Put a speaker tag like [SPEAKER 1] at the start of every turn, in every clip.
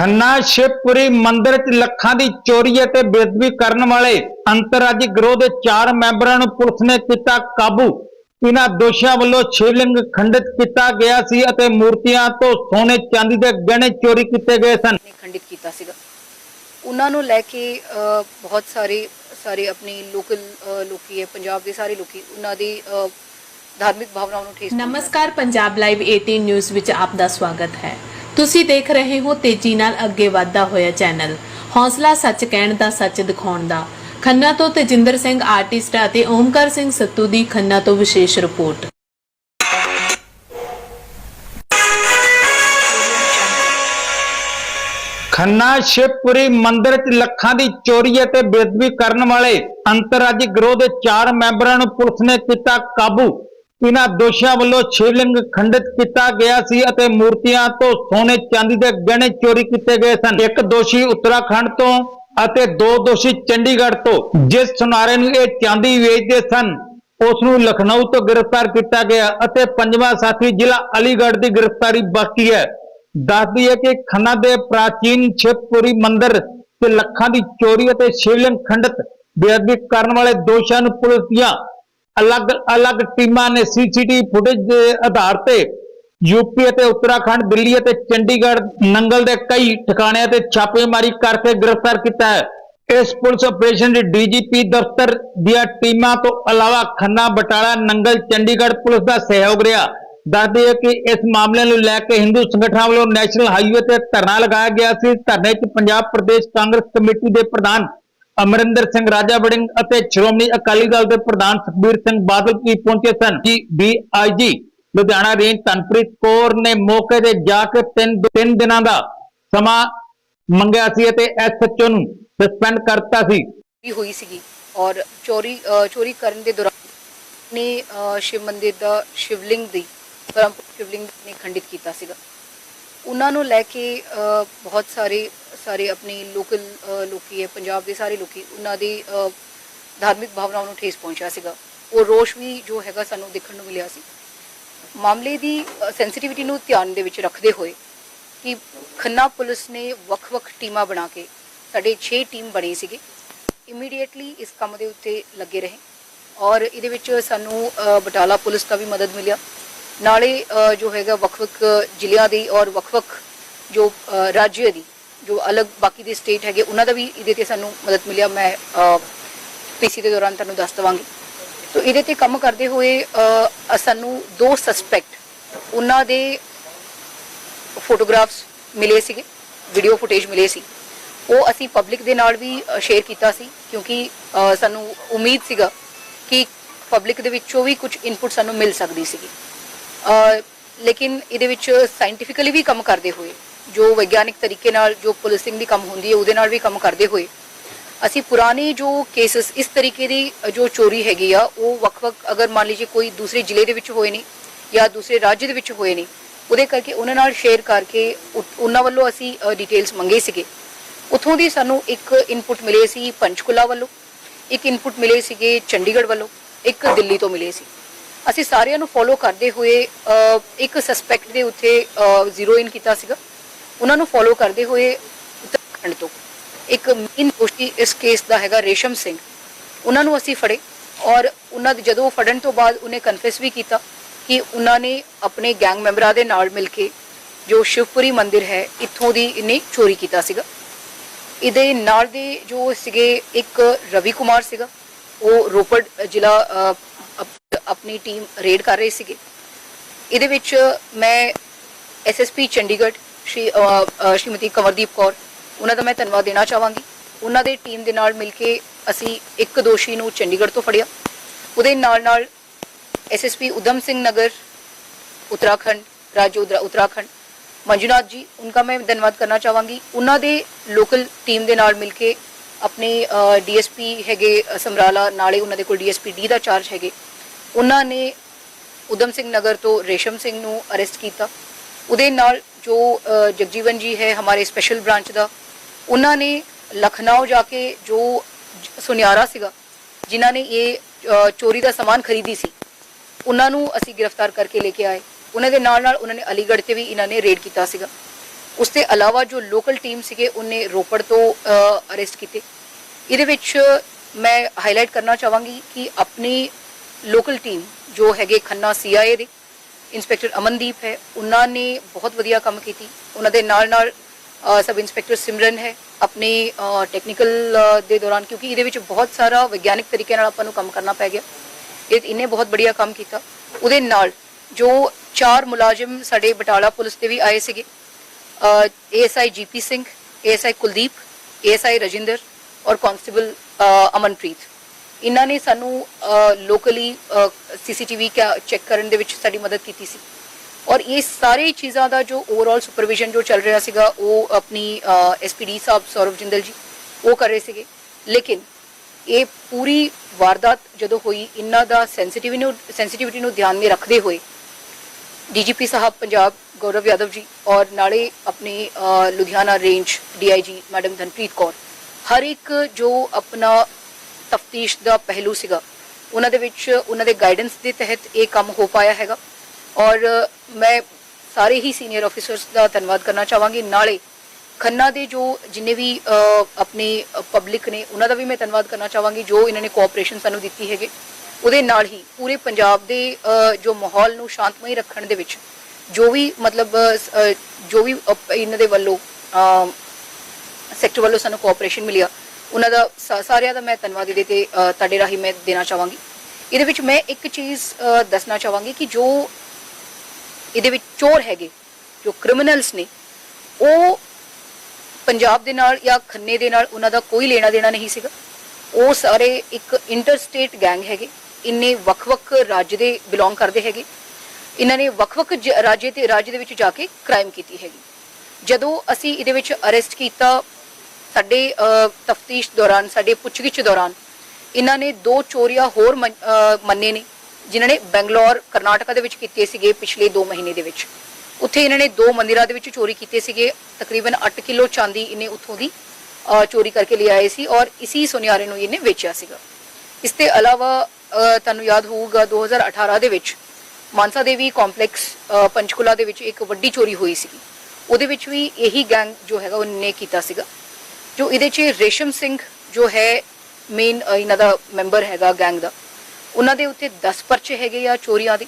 [SPEAKER 1] ਖੰਨਾ ਸ਼ਿਵਪੁਰੀ ਮੰਦਿਰ 'ਚ ਲੱਖਾਂ ਦੀ ਚੋਰੀ ਅਤੇ ਬੇਅਦਬੀ ਕਰਨ ਵਾਲੇ ਅੰਤਰਰਾਜੀ ਗਰੋਹ ਦੇ ਚਾਰ ਮੈਂਬਰਾਂ ਨੂੰ ਪੁਲਿਸ ਨੇ ਕੀਤਾ ਕਾਬੂ। ਇਹਨਾਂ ਦੋਸ਼ੀਆਂ ਵੱਲੋਂ ਸ਼ਿਵਲਿੰਗ ਖੰਡਿਤ ਕੀਤਾ ਗਿਆ ਸੀ ਅਤੇ ਮੂਰਤੀਆਂ ਤੋਂ ਸੋਨੇ ਚਾਂਦੀ ਦੇ ਗਹਿਣੇ ਚੋਰੀ ਕੀਤੇ ਗਏ ਸਨ।
[SPEAKER 2] ਨੇ ਖੰਡਿਤ ਕੀਤਾ ਸੀਗਾ। ਉਹਨਾਂ ਨੂੰ ਲੈ ਕੇ ਅ, ਬਹੁਤ ਸਾਰੇ ਸਾਰੇ ਆਪਣੀ ਲੋਕਲ ਲੋਕੀ ਹੈ ਪੰਜਾਬ ਦੇ ਸਾਰੇ ਲੋਕੀ ਉਹਨਾਂ ਦੀ ਅ, ਧਾਰਮਿਕ ਭਾਵਨਾਵਾਂ ਨੂੰ ਠੇਸ।
[SPEAKER 3] ਨਮਸਕਾਰ ਪੰਜਾਬ ਲਾਈਵ 18 ਨਿਊਜ਼ ਵਿੱਚ ਆਪ ਦਾ ਸਵਾਗਤ ਹੈ। ਤੁਸੀਂ ਦੇਖ ਰਹੇ ਹੋ ਤੇਜ਼ੀ ਨਾਲ ਅੱਗੇ ਵਧਦਾ ਹੋਇਆ ਚੈਨਲ। ਹੌਸਲਾ ਸੱਚ ਕਹਿਣ ਦਾ ਸੱਚ ਦਿਖਾਉਣ ਦਾ। ਖੰਨਾ ਤੋਂ ਤੇਜਿੰਦਰ ਸਿੰਘ ਆਰਟਿਸਟ ਅਤੇ ਓਮਕਾਰ ਸਿੰਘ ਸੱਤੂ ਦੀ ਖੰਨਾ ਤੋਂ ਵਿਸ਼ੇਸ਼ ਰਿਪੋਰਟ।
[SPEAKER 1] ਖੰਨਾ ਸ਼ਿਵਪੁਰੀ ਮੰਦਿਰ 'ਚ ਲੱਖਾਂ ਦੀ ਚੋਰੀ ਅਤੇ ਬੇਅਦਬੀ ਕਰਨ ਵਾਲੇ ਅੰਤਰਰਾਜੀ ਗਰੋਹ ਦੇ ਚਾਰ ਮੈਂਬਰਾਂ ਨੂੰ ਪੁਲਿਸ ਨੇ ਕੀਤਾ ਕਾਬੂ। ਇਹਨਾਂ ਦੋਸ਼ੀਆਂ ਵੱਲੋਂ ਸ਼ਿਵਲਿੰਗ ਖੰਡਿਤ ਕੀਤਾ ਗਿਆ ਸੀ ਅਤੇ ਮੂਰਤੀਆਂ ਤੋਂ ਸੋਨੇ ਚਾਂਦੀ ਦੇ ਗਹਿਣੇ ਚੋਰੀ ਕੀਤੇ ਗਏ ਸਨ। ਇੱਕ ਦੋਸ਼ੀ ਉੱਤਰਾਖੰਡ ਤੋਂ ਅਤੇ ਦੋ ਦੋਸ਼ੀ ਚੰਡੀਗੜ੍ਹ ਤੋਂ। ਜਿਸ ਸੁਨਾਰੇ ਨੂੰ ਇਹ ਚਾਂਦੀ ਵੇਚਦੇ ਸਨ, ਉਸ ਨੂੰ ਲਖਨਊ ਤੋਂ ਗ੍ਰਿਫਤਾਰ ਕੀਤਾ ਗਿਆ ਅਤੇ ਪੰਜਵਾਂ ਸਾਥੀ ਜ਼ਿਲ੍ਹਾ ਅਲੀਗੜ੍ਹ ਦੀ ਗ੍ਰਿਫਤਾਰੀ ਬਾਕੀ ਹੈ। ਦੱਸਦੀ ਹੈ ਕਿ ਖੰਨਾ ਦੇ ਪ੍ਰਾਚੀਨ ਸ਼ਿਵਪੁਰੀ ਮੰਦਿਰ ਤੇ ਲੱਖਾਂ ਦੀ ਚੋਰੀ ਅਤੇ ਸ਼ਿਵਲਿੰਗ ਖੰਡਿਤ ਬੇਅਦਬੀ ਕਰਨ ਵਾਲੇ ਦੋਸ਼ੀਆਂ ਨੂੰ ਪੁਲਿਸ ਦੀਆਂ ਅਲੱਗ-ਅਲੱਗ ਟੀਮਾਂ ਨੇ ਸੀਸੀਟੀਵੀ ਫੁਟੇਜ ਦੇ ਆਧਾਰ ਤੇ ਯੂਪੀ ਅਤੇ ਉੱਤਰਾਖੰਡ, ਦਿੱਲੀ ਅਤੇ ਚੰਡੀਗੜ੍ਹ ਨੰਗਲ ਦੇ ਕਈ ਠਿਕਾਣਿਆਂ ਤੇ ਛਾਪੇਮਾਰੀ ਕਰਕੇ ਗ੍ਰਿਫਤਾਰ ਕੀਤਾ ਹੈ। ਇਸ ਪੁਲਿਸ ਆਪਰੇਸ਼ਨ ਦੇ ਡੀਜੀਪੀ ਦਫ਼ਤਰ ਦੀਆਂ ਟੀਮਾਂ ਤੋਂ ਇਲਾਵਾ ਖੰਨਾ, ਬਟਾਲਾ, ਨੰਗਲ, ਚੰਡੀਗੜ੍ਹ ਪੁਲਿਸ ਦਾ ਸਹਿਯੋਗ ਰਿਹਾ। ਦੱਸਦੇ ਹੈ ਕਿ ਇਸ ਮਾਮਲੇ ਨੂੰ ਲੈ ਕੇ ਹਿੰਦੂ ਸੰਗਠਨਾਂ ਵੱਲੋਂ ਨੈਸ਼ਨਲ ਹਾਈਵੇ ਤੇ ਧਰਨਾ ਲਗਾਇਆ ਗਿਆ ਸੀ। ਧਰਨੇ 'ਚ ਪੰਜਾਬ ਪ੍ਰਦੇਸ਼ ਕਾਂਗਰਸ ਕਮੇਟੀ ਦੇ ਪ੍ਰਧਾਨ ਅਮਰਿੰਦਰ ਸਿੰਘ ਰਾਜਾ ਵੜਿੰਗ ਅਤੇ ਸ਼੍ਰੋਮਣੀ ਅਕਾਲੀ ਦਲ ਦੇ ਪ੍ਰਧਾਨ ਸੁਖਬੀਰ ਸਿੰਘ ਬਾਦਲ ਵੀ ਪਹੁੰਚੇ ਸਨ? ਜੀ ਡੀਆਈਜੀ ਲੁਧਿਆਣਾ ਰੇਂਜ ਧਨਪ੍ਰੀਤ ਕੌਰ ਨੇ ਮੌਕੇ ਤੇ ਜਾ ਕੇ ਤਿੰਨ ਤਿੰਨ ਦਿਨਾਂ ਦਾ ਸਮਾਂ ਮੰਗਿਆ ਸੀ ਅਤੇ ਐਸਐਚਓ ਨੂੰ ਸਸਪੈਂਡ ਕਰਤਾ ਸੀ।
[SPEAKER 2] ਚੋਰੀ ਹੋਈ ਸੀਗੀ ਔਰ ਚੋਰੀ ਚੋਰੀ ਕਰਨ ਦੇ ਦੌਰਾਨ ਨੇ ਸ਼ਿਵ ਮੰਦਿਰ ਦਾ ਸ਼ਿਵਲਿੰਗ ਦੀ ਪਰਮ ਸ਼ਿਵਲਿੰਗ ਨੇ ਖੰਡਿਤ ਕੀਤਾ ਸੀਗਾ। ਉਹਨਾਂ ਨੂੰ ਲੈ ਕੇ ਬਹੁਤ ਸਾਰੇ ਸਾਰੇ ਆਪਣੀ ਲੋਕਲ ਲੋਕੀ ਹੈ, ਪੰਜਾਬ ਦੇ ਸਾਰੇ ਲੋਕੀ ਉਹਨਾਂ ਦੀ ਧਾਰਮਿਕ ਭਾਵਨਾਵਾਂ ਨੂੰ ਠੇਸ ਪਹੁੰਚਿਆ ਸੀਗਾ। ਉਹ ਰੋਸ਼ ਵੀ ਜੋ ਹੈਗਾ ਸਾਨੂੰ ਦੇਖਣ ਨੂੰ ਮਿਲਿਆ ਸੀ। ਮਾਮਲੇ ਦੀ ਸੈਂਸਿਟੀਵਿਟੀ ਨੂੰ ਧਿਆਨ ਦੇ ਵਿੱਚ ਰੱਖਦੇ ਹੋਏ ਕਿ ਖੰਨਾ ਪੁਲਿਸ ਨੇ ਵੱਖ-ਵੱਖ ਟੀਮਾਂ ਬਣਾ ਕੇ ਸਾਡੇ 6 ਟੀਮ ਬਣੀ ਸੀਗੀ। ਇਮੀਡੀਏਟਲੀ ਇਸ ਕੰਮ ਦੇ ਉੱਤੇ ਲੱਗੇ ਰਹੇ। ਔਰ ਇਹਦੇ ਵਿੱਚ ਸਾਨੂੰ ਬਟਾਲਾ ਪੁਲਿਸ ਦਾ ਵੀ ਮਦਦ ਮਿਲਿਆ। ਨਾਲੇ ਜੋ ਹੈਗਾ ਵੱਖ-ਵੱਖ ਜ਼ਿਲ੍ਹਿਆਂ ਦੀ ਔਰ ਵੱਖ-ਵੱਖ ਜੋ ਅ, ਰਾਜ ਦੀ ਜੋ ਅਲੱਗ ਬਾਕੀ ਦੇ ਸਟੇਟ ਹੈਗੇ ਉਹਨਾਂ ਦਾ ਵੀ ਇਹਦੇ ਤੇ ਸਾਨੂੰ ਮਦਦ ਮਿਲਿਆ। ਮੈਂ ਪੀਸੀ ਦੇ ਦੌਰਾਨ ਤੁਹਾਨੂੰ ਦੱਸ ਦਵਾਂਗੀ। ਤੋ ਇਹਦੇ ਤੇ ਕੰਮ ਕਰਦੇ ਹੋਏ ਸਾਨੂੰ ਦੋ ਸਸਪੈਕਟ ਉਹਨਾਂ ਦੇ ਫੋਟੋਗ੍ਰਾਫਸ ਮਿਲੇ ਸੀਗੇ ਵੀਡੀਓ ਫੁਟੇਜ ਮਿਲੇ ਸੀ। ਉਹ ਅਸੀਂ ਪਬਲਿਕ ਦੇ ਨਾਲ ਵੀ ਸ਼ੇਅਰ ਕੀਤਾ ਸੀ ਕਿਉਂਕਿ ਸਾਨੂੰ ਉਮੀਦ ਸੀਗਾ ਕਿ ਪਬਲਿਕ ਦੇ ਵਿੱਚੋਂ ਵੀ ਕੁਝ ਇਨਪੁਟ ਸਾਨੂੰ ਮਿਲ ਸਕਦੀ ਸੀਗੀ। ਲੇਕਿਨ ਇਹਦੇ ਵਿੱਚ ਸਾਇੰਟੀਫਿਕਲੀ ਵੀ ਕੰਮ ਕਰਦੇ ਹੋਏ, ਜੋ ਵਿਗਿਆਨਿਕ ਤਰੀਕੇ ਨਾਲ ਜੋ ਪੁਲਿਸਿੰਗ ਦੀ ਕੰਮ ਹੁੰਦੀ ਹੈ, ਉਹਦੇ ਨਾਲ ਵੀ ਕੰਮ ਕਰਦੇ ਹੋਏ, ਅਸੀਂ ਪੁਰਾਣੇ ਜੋ ਕੇਸਸ ਇਸ ਤਰੀਕੇ ਦੀ ਜੋ ਚੋਰੀ ਹੈਗੀ ਆ, ਉਹ ਵੱਖ-ਵੱਖ ਅਗਰ ਮੰਨ ਲਈਏ ਕੋਈ ਦੂਸਰੇ ਜ਼ਿਲ੍ਹੇ ਦੇ ਵਿੱਚ ਹੋਏ ਨੇ ਜਾਂ ਦੂਸਰੇ ਰਾਜ ਦੇ ਵਿੱਚ ਹੋਏ ਨੇ, ਉਹਦੇ ਕਰਕੇ ਉਹਨਾਂ ਨਾਲ ਸ਼ੇਅਰ ਕਰਕੇ ਉ- ਉਹਨਾਂ ਵੱਲੋਂ ਅਸੀਂ ਡਿਟੇਲਸ ਮੰਗੇ ਸੀਗੇ। ਉਥੋਂ ਦੀ ਸਾਨੂੰ ਇੱਕ ਇਨਪੁਟ ਮਿਲੇ ਸੀ ਪੰਚਕੁਲਾ ਵੱਲੋਂ, ਇੱਕ ਇਨਪੁਟ ਮਿਲੇ ਸੀਗੇ ਚੰਡੀਗੜ੍ਹ ਵੱਲੋਂ, ਇੱਕ ਦਿੱਲੀ ਤੋਂ ਮਿਲੇ ਸੀ। ਅਸੀਂ ਸਾਰਿਆਂ ਨੂੰ ਫੋਲੋ ਕਰਦੇ ਹੋਏ ਇੱਕ ਸਸਪੈਕਟ ਦੇ ਉੱਤੇ ਜ਼ੀਰੋ ਇਨ ਕੀਤਾ ਸੀਗਾ। ਉਹਨਾਂ ਨੂੰ ਫੋਲੋ ਕਰਦੇ ਹੋਏ ਉੱਤਰਾਖੰਡ ਤੋਂ ਇੱਕ ਮੇਨ ਦੋਸ਼ੀ ਇਸ ਕੇਸ ਦਾ ਹੈਗਾ ਰੇਸ਼ਮ ਸਿੰਘ। ਉਹਨਾਂ ਨੂੰ ਅਸੀਂ ਫੜੇ ਔਰ ਉਹਨਾਂ ਦੇ ਜਦੋਂ ਫੜਨ ਤੋਂ ਬਾਅਦ ਉਹਨੇ ਕਨਫੈਸ ਵੀ ਕੀਤਾ ਕਿ ਉਹਨਾਂ ਨੇ ਆਪਣੇ ਗੈਂਗ ਮੈਂਬਰਾਂ ਦੇ ਨਾਲ ਮਿਲ ਕੇ ਜੋ ਸ਼ਿਵਪੁਰੀ ਮੰਦਿਰ ਹੈ, ਇੱਥੋਂ ਦੀ ਇਹਨੇ ਚੋਰੀ ਕੀਤਾ ਸੀਗਾ। ਇਹਦੇ ਨਾਲ ਦੇ ਜੋ ਸੀਗੇ ਇੱਕ ਰਵੀ ਕੁਮਾਰ ਸੀਗਾ, ਉਹ ਰੋਪੜ ਜ਼ਿਲ੍ਹਾ ਆਪਣੀ ਟੀਮ ਰੇਡ ਕਰ ਰਹੀ ਸੀਗੀ। ਇਹਦੇ ਵਿੱਚ ਮੈਂ ਐਸਐਸਪੀ ਚੰਡੀਗੜ੍ਹ, ਸ਼੍ਰੀ ਸ਼੍ਰੀਮਤੀ ਕਵਰਦੀਪ ਕੌਰ, ਉਹਨਾਂ ਦਾ ਮੈਂ ਧੰਨਵਾਦ ਦੇਣਾ ਚਾਹਾਂਗੀ। ਉਹਨਾਂ ਦੇ ਟੀਮ ਦੇ ਨਾਲ ਮਿਲ ਕੇ ਅਸੀਂ ਇੱਕ ਦੋਸ਼ੀ ਨੂੰ ਚੰਡੀਗੜ੍ਹ ਤੋਂ ਫੜਿਆ। ਉਹਦੇ ਨਾਲ ਨਾਲ ਐਸਐਸਪੀ ਉਦਮ ਸਿੰਘ ਨਗਰ, ਉਤਰਾਖੰਡ, ਰਾਜੋ ਉਤਰਾਖੰਡ, ਮੰਜੂਨਾਥ ਜੀ ਉਹਨਾਂ ਦਾ ਮੈਂ ਧੰਨਵਾਦ ਕਰਨਾ ਚਾਹਾਂਗੀ। ਉਹਨਾਂ ਦੇ ਲੋਕਲ ਟੀਮ ਦੇ ਨਾਲ ਮਿਲ ਕੇ ਆਪਣੇ ਡੀਐਸਪੀ ਹੈਗੇ ਸਮਰਾਲਾ, ਨਾਲੇ ਉਹਨਾਂ ਦੇ ਕੋਲ ਡੀਐਸਪੀ ਡੀ ਦਾ ਚਾਰਜ ਹੈਗੇ। ਉਹਨਾਂ ਨੇ ਉਦਮ ਸਿੰਘ ਨਗਰ ਤੋਂ ਰੇਸ਼ਮ ਸਿੰਘ ਨੂੰ ਅਰੈਸਟ ਕੀਤਾ। ਉਹਦੇ ਨਾਲ ਜੋ ਜਗਜੀਵਨ ਜੀ ਹੈ ਹਮਾਰੇ ਸਪੈਸ਼ਲ ਬ੍ਰਾਂਚ ਦਾ, ਉਹਨਾਂ ਨੇ ਲਖਨਊ ਜਾ ਕੇ ਜੋ ਸੁਨਿਆਰਾ ਸੀਗਾ, ਜਿਨ੍ਹਾਂ ਨੇ ਇਹ ਚੋਰੀ ਦਾ ਸਮਾਨ ਖਰੀਦੀ ਸੀ, ਉਹਨਾਂ ਨੂੰ ਅਸੀਂ ਗ੍ਰਿਫਤਾਰ ਕਰਕੇ ਲੈ ਕੇ ਆਏ। ਉਹਨਾਂ ਦੇ ਨਾਲ ਨਾਲ ਉਹਨਾਂ ਨੇ ਅਲੀਗੜ੍ਹ ਤੇ ਵੀ ਇਹਨਾਂ ਨੇ ਰੇਡ ਕੀਤਾ ਸੀਗਾ। ਉਸ ਤੋਂ ਇਲਾਵਾ ਜੋ ਲੋਕਲ ਟੀਮ ਸੀਗੇ, ਉਹਨੇ ਰੋਪੜ ਤੋਂ ਅਰੈਸਟ ਕੀਤੇ। ਇਹਦੇ ਵਿੱਚ ਮੈਂ ਹਾਈਲਾਈਟ ਕਰਨਾ ਚਾਹਾਂਗੀ ਕਿ ਆਪਣੀ ਲੋਕਲ ਟੀਮ ਜੋ ਹੈਗੇ ਖੰਨਾ ਸੀਆਈਏ ਦੇ, ਇੰਸਪੈਕਟਰ ਅਮਨਦੀਪ ਹੈ, ਉਹਨਾਂ ਨੇ ਬਹੁਤ ਵਧੀਆ ਕੰਮ ਕੀਤੀ। ਉਹਨਾਂ ਦੇ ਨਾਲ ਨਾਲ ਸਬ ਇੰਸਪੈਕਟਰ ਸਿਮਰਨ ਹੈ, ਆਪਣੇ ਟੈਕਨੀਕਲ ਦੇ ਦੌਰਾਨ, ਕਿਉਂਕਿ ਇਹਦੇ ਵਿੱਚ ਬਹੁਤ ਸਾਰਾ ਵਿਗਿਆਨਿਕ ਤਰੀਕੇ ਨਾਲ ਆਪਾਂ ਨੂੰ ਕੰਮ ਕਰਨਾ ਪੈ ਗਿਆ। ਇਹ ਇਹਨੇ ਬਹੁਤ ਬੜੀਆ ਕੰਮ ਕੀਤਾ। ਉਹਦੇ ਨਾਲ ਜੋ ਚਾਰ ਮੁਲਾਜ਼ਮ ਸਾਡੇ ਬਟਾਲਾ ਪੁਲਿਸ ਦੇ ਵੀ ਆਏ ਸੀਗੇ ASI GP Singh ASI Kuldeep ASI Rajinder ਔਰ ਕਾਂਸਟੇਬਲ ਅਮਨਪ੍ਰੀਤ। ਇਹਨਾਂ ਨੇ ਸਾਨੂੰ ਲੋਕਲੀ ਸੀਸੀਟੀਵੀ ਚੈੱਕ ਕਰਨ ਦੇ ਵਿੱਚ ਸਾਡੀ ਮਦਦ ਕੀਤੀ ਸੀ। ਔਰ ਇਹ ਸਾਰੇ ਚੀਜ਼ਾਂ ਦਾ ਜੋ ਓਵਰਆਲ ਸੁਪਰਵਿਜ਼ਨ ਜੋ ਚੱਲ ਰਿਹਾ ਸੀਗਾ, ਉਹ ਆਪਣੀ ਐਸਪੀਡੀ ਸਾਹਿਬ ਸੌਰਵ ਜਿੰਦਲ ਜੀ, ਉਹ ਕਰ ਰਹੇ ਸੀਗੇ। ਲੇਕਿਨ ਇਹ ਪੂਰੀ ਵਾਰਦਾਤ ਜਦੋਂ ਹੋਈ, ਇਹਨਾਂ ਦਾ ਸੈਂਸਿਟੀਵਿਟੀ ਨੂੰ ਸੈਂਸਿਟੀਵਿਟੀ ਨੂੰ ਧਿਆਨ ਵਿੱਚ ਰੱਖਦੇ ਹੋਏ ਡੀਜੀਪੀ ਸਾਹਿਬ ਪੰਜਾਬ, ਗੌਰਵ ਯਾਦਵ ਜੀ ਔਰ ਨਾਲੇ ਆਪਣੇ Ludhiana range DIG madam Dhanpreet Kaur. ਹਰ ਇੱਕ ਜੋ ਆਪਣਾ ਤਫਤੀਸ਼ ਦਾ ਪਹਿਲੂ ਸੀਗਾ। ਉਹਨਾਂ ਦੇ ਵਿੱਚ ਉਹਨਾਂ ਦੇ ਗਾਈਡੈਂਸ ਦੇ ਤਹਿਤ ਇਹ ਕੰਮ ਹੋ ਪਾਇਆ ਹੈਗਾ। ਔਰ ਮੈਂ ਸਾਰੇ ਹੀ ਸੀਨੀਅਰ ਆਫੀਸਰਸ ਦਾ ਧੰਨਵਾਦ ਕਰਨਾ ਚਾਹਾਂਗੀ। ਨਾਲੇ ਖੰਨਾ ਦੇ ਜੋ ਜਿੰਨੇ ਵੀ ਆਪਣੇ ਪਬਲਿਕ ਨੇ, ਉਹਨਾਂ ਦਾ ਵੀ ਮੈਂ ਧੰਨਵਾਦ ਕਰਨਾ ਚਾਹਾਂਗੀ, ਜੋ ਇਹਨਾਂ ਨੇ ਕੋਆਪਰੇਸ਼ਨ ਸਾਨੂੰ ਦਿੱਤੀ ਹੈਗੇ। ਉਹਦੇ ਨਾਲ ਹੀ ਪੂਰੇ ਪੰਜਾਬ ਦੇ ਜੋ ਮਾਹੌਲ ਨੂੰ ਸ਼ਾਂਤਮਈ ਰੱਖਣ ਦੇ ਵਿੱਚ ਜੋ ਵੀ ਮਤਲਬ ਜੋ ਵੀ ਇਹਨਾਂ ਦੇ ਵੱਲੋਂ ਸੈਕਟਰ ਵੱਲੋਂ ਸਾਨੂੰ ਕੋਆਪਰੇਸ਼ਨ ਮਿਲਿਆ ਉਹਨਾਂ ਦਾ ਸਾ- ਸਾਰਿਆਂ ਦਾ ਮੈਂ ਧੰਨਵਾਦ ਇਹਦੇ ਤੇ ਅ, ਤੁਹਾਡੇ ਰਾਹੀਂ ਮੈਂ ਦੇਣਾ ਚਾਹਾਂਗੀ। ਇਹਦੇ ਵਿੱਚ ਮੈਂ ਇੱਕ ਚੀਜ਼ ਅ, ਦੱਸਣਾ ਚਾਹਾਂਗੀ ਕਿ ਜੋ ਇਹਦੇ ਵਿੱਚ ਚੋਰ ਹੈਗੇ ਜੋ ਕ੍ਰਿਮੀਨਲਸ ਨੇ ਉਹ ਪੰਜਾਬ ਦੇ ਨਾਲ ਜਾਂ ਖੰਨੇ ਦੇ ਨਾਲ ਉਹਨਾਂ ਦਾ ਕੋਈ ਲੈਣਾ ਦੇਣਾ ਨਹੀਂ ਸੀਗਾ। ਉਹ ਸਾਰੇ ਇੱਕ ਇੰਟਰਸਟੇਟ ਗੈਂਗ ਹੈਗੇ ਇੰਨੇ ਵੱਖ-ਵੱਖ ਰਾਜ ਦੇ ਬਿਲੋਂਗ ਕਰਦੇ ਹੈਗੇ। ਇਹਨਾਂ ਨੇ ਵੱਖ-ਵੱਖ ਜ- ਰਾਜ ਤੇ ਰਾਜ ਦੇ ਵਿੱਚ ਜਾ ਕੇ ਕ੍ਰਾਈਮ ਕੀਤੀ ਹੈਗੀ। ਜਦੋਂ ਅਸੀਂ ਇਹਦੇ ਵਿੱਚ ਅਰੈਸਟ ਕੀਤਾ ਸਾਡੇ ਤਫਤੀਸ਼ ਦੌਰਾਨ ਸਾਡੇ ਪੁੱਛਗਿੱਛ ਦੌਰਾਨ ਇਹਨਾਂ ਨੇ ਦੋ ਚੋਰੀਆਂ ਹੋਰ ਮੰਨੇ ਨੇ ਜਿਨ੍ਹਾਂ ਨੇ ਬੈਂਗਲੌਰ ਕਰਨਾਟਕਾ ਦੇ ਵਿੱਚ ਕੀਤੇ ਸੀਗੇ ਪਿਛਲੇ 2 ਮਹੀਨੇ ਦੇ ਵਿੱਚ। ਉੱਥੇ ਇਹਨਾਂ ਨੇ ਦੋ ਮੰਦਿਰਾਂ ਦੇ ਵਿੱਚ ਚੋਰੀ ਕੀਤੇ ਸੀਗੇ ਤਕਰੀਬਨ 8 ਕਿਲੋ ਚਾਂਦੀ ਇਹਨੇ ਉੱਥੋਂ ਦੀ ਚੋਰੀ ਕਰਕੇ ਲਿਆਏ ਸੀ ਔਰ ਇਸੀ ਸੁਨਿਆਰੇ ਨੂੰ ਇਹਨੇ ਵੇਚਿਆ ਸੀਗਾ। ਇਸ ਤੇ ਇਲਾਵਾ ਅ, ਤੁਹਾਨੂੰ ਯਾਦ ਹੋਊਗਾ 2018 ਦੇ ਵਿੱਚ ਮਾਨਸਾ ਦੇਵੀ ਕੰਪਲੈਕਸ ਅ, ਪੰਚਕੂਲਾ ਦੇ ਵਿੱਚ ਇੱਕ ਵੱਡੀ ਚੋਰੀ ਹੋਈ ਸੀ ਉਹਦੇ ਵਿੱਚ ਵੀ ਇਹੀ ਗੈਂਗ ਜੋ ਹੈਗਾ ਉਹਨੇ ਕੀਤਾ ਸੀਗਾ। ਜੋ ਇਹਦੇ 'ਚ ਰੇਸ਼ਮ ਸਿੰਘ ਜੋ ਹੈ ਮੇਨ ਇਹਨਾਂ ਦਾ ਮੈਂਬਰ ਹੈਗਾ ਗੈਂਗ ਦਾ, ਉਹਨਾਂ ਦੇ ਉੱਤੇ 10 ਪਰਚੇ ਹੈਗੇ ਆ ਚੋਰੀਆਂ ਦੇ।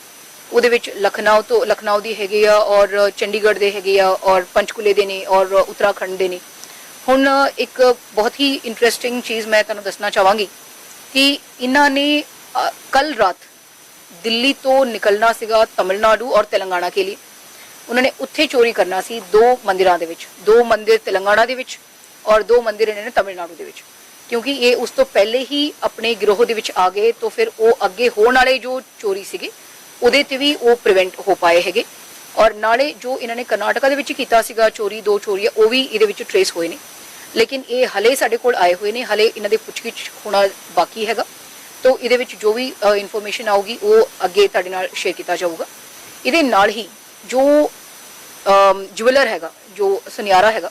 [SPEAKER 2] ਉਹਦੇ ਵਿੱਚ ਲਖਨਊ ਤੋਂ, ਲਖਨਊ ਦੀ ਹੈਗੇ ਆ ਔਰ ਚੰਡੀਗੜ੍ਹ ਦੇ ਹੈਗੇ ਆ ਔਰ ਪੰਚਕੂਲੇ ਦੇ ਨੇ ਔਰ ਉੱਤਰਾਖੰਡ ਦੇ ਨੇ। ਹੁਣ ਇੱਕ ਬਹੁਤ ਹੀ ਇੰਟਰਸਟਿੰਗ ਚੀਜ਼ ਮੈਂ ਤੁਹਾਨੂੰ ਦੱਸਣਾ ਚਾਹਾਂਗੀ ਕਿ ਇਹਨਾਂ ਨੇ ਕੱਲ ਰਾਤ ਦਿੱਲੀ ਤੋਂ ਨਿਕਲਣਾ ਸੀਗਾ ਤਮਿਲਨਾਡੂ ਔਰ ਤੇਲੰਗਾਨਾ ਕੇ ਲਈ ਉਹਨਾਂ ਨੇ ਉੱਥੇ ਚੋਰੀ ਕਰਨਾ ਸੀ ਦੋ ਮੰਦਿਰਾਂ ਦੇ ਵਿੱਚ, ਦੋ ਮੰਦਿਰ ਤੇਲੰਗਾਨਾ ਦੇ ਵਿੱਚ ਔਰ ਦੋ ਮੰਦਿਰ ਇਹਨਾਂ ਨੇ ਤਮਿਲਨਾਡੂ ਦੇ ਵਿੱਚ। ਕਿਉਂਕਿ ਇਹ ਉਸ ਤੋਂ ਪਹਿਲੇ ਹੀ ਆਪਣੇ ਗਿਰੋਹ ਦੇ ਵਿੱਚ ਆ ਗਏ, ਤਾਂ ਫਿਰ ਉਹ ਅੱਗੇ ਹੋਣ ਵਾਲੇ ਜੋ ਚੋਰੀ ਸੀਗੇ, ਉਹਦੇ ਤੇ ਵੀ ਉਹ ਪ੍ਰੀਵੈਂਟ ਹੋ ਪਾਏ ਹੈਗੇ। ਔਰ ਨਾਲੇ ਜੋ ਇਹਨਾਂ ਨੇ ਕਰਨਾਟਕਾ ਦੇ ਵਿੱਚ ਕੀਤਾ ਸੀਗਾ ਚੋਰੀ, ਦੋ ਚੋਰੀਆਂ ਉਹ ਵੀ ਇਹਦੇ ਵਿੱਚ ਟਰੇਸ ਹੋਏ ਨੇ। ਲੇਕਿਨ ਇਹ ਹਲੇ ਸਾਡੇ ਕੋਲ ਆਏ ਹੋਏ ਨੇ, ਹਲੇ ਇਹਨਾਂ ਦੇ ਪੁੱਛਗਿੱਛ ਹੋਣਾ ਬਾਕੀ ਹੈਗਾ। ਤੋਂ ਇਹਦੇ ਵਿੱਚ ਜੋ ਵੀ ਇਨਫੋਰਮੇਸ਼ਨ ਆਊਗੀ, ਉਹ ਅੱਗੇ ਤੁਹਾਡੇ ਨਾਲ ਸ਼ੇਅਰ ਕੀਤਾ ਜਾਊਗਾ। ਇਹਦੇ ਨਾਲ ਹੀ ਜੋ ਜੁਵਲਰ ਹੈਗਾ, ਜੋ ਸੁਨਿਆਰਾ ਹੈਗਾ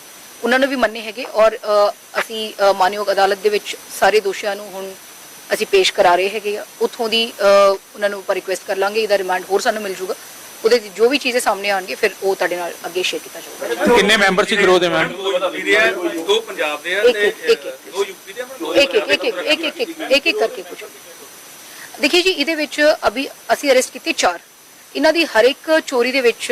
[SPEAKER 2] ਉਹਨਾਂ ਨੂੰ ਵੀ ਮੰਨੇ ਹੈਗੇ ਔਰ ਅਸੀਂ ਮਾਨਯੋਗ ਅਦਾਲਤ ਦੇ ਵਿੱਚ ਸਾਰੇ ਦੋਸ਼ੀਆਂ ਨੂੰ ਹੁਣ ਅਸੀਂ ਪੇਸ਼ ਕਰਾ ਰਹੇ ਹੈਗੇ ਆ। ਉਥੋਂ ਦੀ ਉਹਨਾਂ ਨੂੰ ਪਰ ਰਿਕੁਐਸਟ ਕਰ ਲਾਂਗੇ ਇਹਦਾ ਰਿਮਾਂਡ ਹੋਰ ਸਾਨੂੰ ਮਿਲ ਜੂਗਾ। ਉਹਦੇ ਜੋ ਵੀ ਚੀਜ਼ਾਂ ਸਾਹਮਣੇ ਆਣਗੇ ਫਿਰ ਉਹ ਤੁਹਾਡੇ ਨਾਲ ਅੱਗੇ ਸ਼ੇਅਰ ਕੀਤਾ ਜਾਊਗਾ।
[SPEAKER 4] ਕਿੰਨੇ ਮੈਂਬਰ ਸੀ ਗਰੋਹ ਦੇ ਮੈਮ
[SPEAKER 5] ਦੋ ਪੰਜਾਬ ਦੇ ਆ ਤੇ ਦੋ ਯੂਪੀ ਦੇ
[SPEAKER 2] ਇੱਕ ਇੱਕ ਇੱਕ ਇੱਕ ਇੱਕ ਇੱਕ ਇੱਕ ਕਰਕੇ ਪੁੱਛੋ। ਦੇਖਿਓ ਜੀ ਇਹਦੇ ਵਿੱਚ ਅਭੀ ਅਸੀਂ ਅਰੈਸਟ ਕੀਤੇ 4 ਇਹਨਾਂ ਦੀ ਹਰ ਇੱਕ ਚੋਰੀ ਦੇ ਵਿੱਚ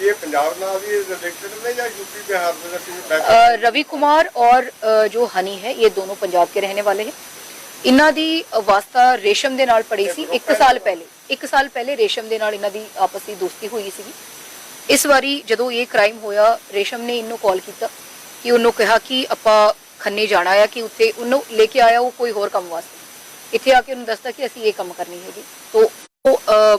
[SPEAKER 6] ਕੀ ਇਹ ਪੰਜਾਬ ਨਾਲ ਵੀ ਰਿਲੇਟਡ ਨੇ ਜਾਂ ਯੂਪੀ ਬਿਹਾਰ ਦੇ ਜਾਂ ਕਿਵੇਂ ਬੈਕ
[SPEAKER 2] अ, रवि कुमार और अ, जो हनी है ये दोनों पंजाब के रहने वाले हैं ਇਹਨਾਂ ਦੀ ਵਾਸਤਾ ਰੇਸ਼ਮ ਦੇ ਨਾਲ ਪੜੀ ਸੀ 1 ਸਾਲ ਪਹਿਲੇ 1 ਸਾਲ ਪਹਿਲੇ ਰੇਸ਼ਮ ਦੇ ਨਾਲ ਇਹਨਾਂ ਦੀ ਆਪਸੀ ਦੋਸਤੀ ਹੋਈ ਸੀਗੀ ਇਸ ਵਾਰੀ ਜਦੋਂ ਇਹ ਕ੍ਰਾਈਮ ਹੋਇਆ ਰੇਸ਼ਮ ਨੇ ਇਹਨੂੰ ਕਾਲ ਕੀਤਾ ਕਿ ਉਹਨੂੰ ਕਿਹਾ ਕਿ ਆਪਾਂ ਖੰਨੇ ਜਾਣਾ ਆ ਕਿ ਉੱਥੇ ਉਹਨੂੰ ਲੈ ਕੇ ਆਇਆ ਉਹ ਕੋਈ ਹੋਰ ਕੰਮ ਵਾਸਤੇ ਇੱਥੇ ਆ ਕੇ ਉਹਨੂੰ ਦੱਸਦਾ ਕਿ ਅਸੀਂ ਇਹ ਕੰਮ ਕਰਨੀ ਹੈਗੀ ਤੋਂ ਉਹ ਅ,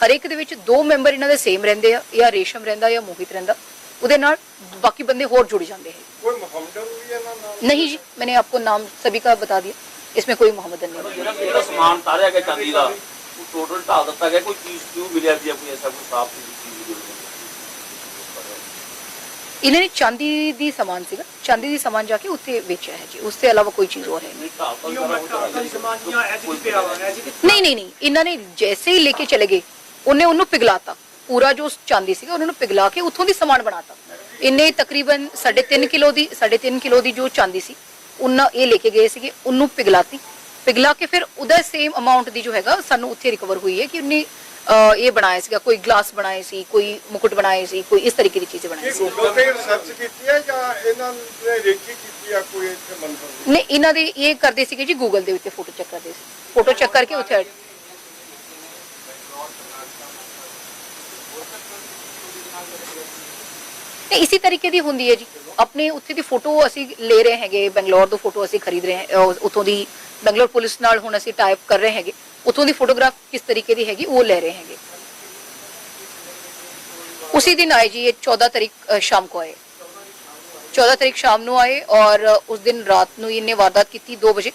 [SPEAKER 2] ਹਰ ਇੱਕ ਦੇ ਵਿੱਚ ਦੋ ਮੈਂਬਰ ਇਹਨਾਂ ਦੇ ਸੇਮ ਰਹਿੰਦੇ ਆ ਜਾਂ ਰੇਸ਼ਮ ਰਹਿੰਦਾ ਜਾਂ ਮੋਹਿਤ ਰਹਿੰਦਾ ਉਹਦੇ ਨਾਲ ਬਾਕੀ ਬੰਦੇ ਹੋਰ ਜੁੜ ਜਾਂਦੇ ਹੈ।
[SPEAKER 6] कोई मोहम्मदन भी है ना नाम
[SPEAKER 2] नहीं जी मैंने आपको नाम सभी का बता दिया इसमें कोई मोहम्मदन नहीं
[SPEAKER 5] ਜਿਹੜਾ ਸਮਾਨ ਤਾਰਿਆ ਗਿਆ ਚਾਂਦੀ ਦਾ ਉਹ ਟੋਟਲ ਢਾਲ ਦਿੱਤਾ ਗਿਆ ਕੋਈ ਚੀਜ਼ ਕਿਉਂ ਮਿਲਿਆ ਜੀ ਕੋਈ ਐਸਾ ਕੋਈ ਸਾਫ਼ ਚੀਜ਼ ਨਹੀਂ
[SPEAKER 2] ਇਹਨਾਂ ਨੇ ਚਾਂਦੀ ਦੀ ਸਮਾਨ ਸੀਗਾ ਚਾਂਦੀ ਦੀ ਸਮਾਨ ਜਾ ਕੇ ਉੱਥੇ ਵੇਚਿਆ ਹੈ ਜੀ ਉਸ ਤੋਂ ਇਲਾਵਾ ਕੋਈ ਚੀਜ਼ ਹੋਰ ਹੈ
[SPEAKER 5] ਨਹੀਂ। ਢਾਲ ਤਾਂ
[SPEAKER 2] ਸਾਰਾ ਹੋ ਗਿਆ ਸਮਾਨ ਜਾਂ ਐਜ ਦੀ ਪਿਆ ਹੋਇਆ ਨਹੀਂ ਨਹੀਂ ਨਹੀਂ ਇਹਨਾਂ ਨੇ ਜੈਸੇ ਹੀ ਲੈ ਕੇ ਚਲੇ ਗਏ ਉਹਨੂੰ ਪਿਘਲਾਤਾ। ਪੂਰਾ ਜੋ ਚਾਂਦੀ ਸੀਗਾ ਉਹਨਾਂ ਨੂੰ ਪਿਘਲਾ ਕੇ ਉੱਥੋਂ ਦੀ ਸਮਾਨ ਬਣਾਤਾ। ਇੰਨੇ ਤਕਰੀਬਨ 3.5 ਕਿਲੋ ਦੀ 3.5 ਕਿਲੋ ਦੀ ਜੋ ਚਾਂਦੀ ਸੀ ਉਹਨਾਂ ਇਹ ਲੈ ਕੇ ਗਏ ਸੀਗੇ ਉਹਨੂੰ ਪਿਘਲਾਤੀ। ਪਿਘਲਾ ਕੇ ਫਿਰ ਉਹਦਾ ਸੇਮ ਅਮਾਉਂਟ ਦੀ ਜੋ ਹੈਗਾ ਸਾਨੂੰ ਉੱਥੇ ਰਿਕਵਰ ਹੋਈ ਹੈ ਕਿ ਉਹਨੇ ਇਹ ਬਣਾਇਆ ਸੀਗਾ ਕੋਈ ਗਲਾਸ ਬਣਾਏ ਸੀ ਕੋਈ ਮੁਕਟ ਬਣਾਏ ਸੀ ਕੋਈ ਇਸ ਤਰੀਕੇ ਦੀ ਚੀਜ਼ਾਂ ਬਣਾਈ ਸੀ।
[SPEAKER 6] ਗੂਗਲ ਤੇ ਰਿਸਰਚ ਕੀਤੀ ਹੈ ਜਾਂ ਇਹਨਾਂ ਨੇ ਰੇਕੀ ਕੀਤੀ ਆ ਕੋਈ ਇੱਥੇ ਮੰਦਰ ਦੀ?
[SPEAKER 2] ਨੇ ਇਹਨਾਂ ਦੇ ਇਹ ਕਰਦੇ ਸੀਗੇ ਜੀ ਗੂਗਲ ਦੇ ਉੱਤੇ ਫੋਟੋ ਚੈੱਕ ਕਰਦੇ ਸੀ। ਫੋਟੋ ਚੈੱਕ ਕਰਕੇ ਉੱਥੇ ਤੇ ਇਸੇ ਤਰੀਕੇ ਦੀ ਹੁੰਦੀ ਹੈ ਜੀ। ਆਪਣੇ ਉੱਥੇ ਦੀ ਫੋਟੋ ਅਸੀਂ ਲੈ ਰਹੇ ਹੈਗੇ, ਬੰਗਲੌਰ ਤੋਂ ਫੋਟੋ ਅਸੀਂ ਖਰੀਦ ਰਹੇ ਹਾਂ ਉੱਥੋਂ ਦੀ ਬੰਗਲੌਰ ਪੁਲਿਸ ਨਾਲ ਹੁਣ ਅਸੀਂ ਟਾਈਪ ਕਰ ਰਹੇ ਹੈਗੇ। ਉੱਥੋਂ ਦੀ ਫੋਟੋਗ੍ਰਾਫ ਕਿਸ ਤਰੀਕੇ ਦੀ ਹੈਗੀ, ਉਹ ਲੈ ਰਹੇ ਹੈਗੇ। ਉਸੇ ਦਿਨ ਆਏ ਜੀ, ਇਹ 14 ਤਰੀਕ ਸ਼ਾਮ ਕੋ ਆਏ। 14 ਤਰੀਕ ਸ਼ਾਮ ਨੂੰ ਆਏ ਔਰ ਉਸ ਦਿਨ ਰਾਤ ਨੂੰ ਇਹਨੇ ਵਾਰਦਾਤ ਕੀਤੀ 2 ਵਜੇ।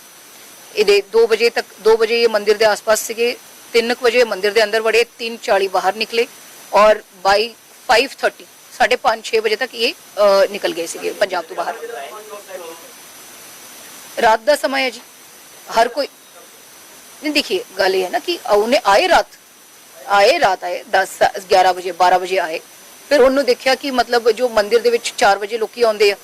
[SPEAKER 2] ਇਹਦੇ 2 ਵਜੇ ਤੱਕ 2 ਵਜੇ ਇਹ ਮੰਦਿਰ ਦੇ ਆਸ-ਪਾਸ ਸੀਗੇ 3 ਵਜੇ ਮੰਦਿਰ ਦੇ ਅੰਦਰ ਵੜੇ 3:40 ਬਾਹਰ ਨਿਕਲੇ ਔਰ ਬਾਈ 5:30 5:30 6 ਵਜੇ ਤੱਕ ਇਹ ਅ, ਨਿਕਲ ਗਏ ਸੀਗੇ ਪੰਜਾਬ ਤੋਂ ਬਾਹਰ। ਰਾਤ ਦਾ ਸਮਾਂ ਹੈ ਜੀ। ਹਰ ਕੋਈ ਨਹੀਂ ਦੇਖिए ਗੱਲ ਇਹ ਹੈ ਨਾ ਕਿ ਉਹਨੇ ਆਏ ਰਾਤ ਆਏ ਰਾਤ ਆਏ 10 11 ਵਜੇ 12 ਵਜੇ ਆਏ। ਫਿਰ ਉਹਨੂੰ ਦੇਖਿਆ ਕਿ ਮਤਲਬ ਜੋ ਮੰਦਿਰ ਦੇ ਵਿੱਚ 4 ਵਜੇ ਲੋਕੀ ਆਉਂਦੇ ਆ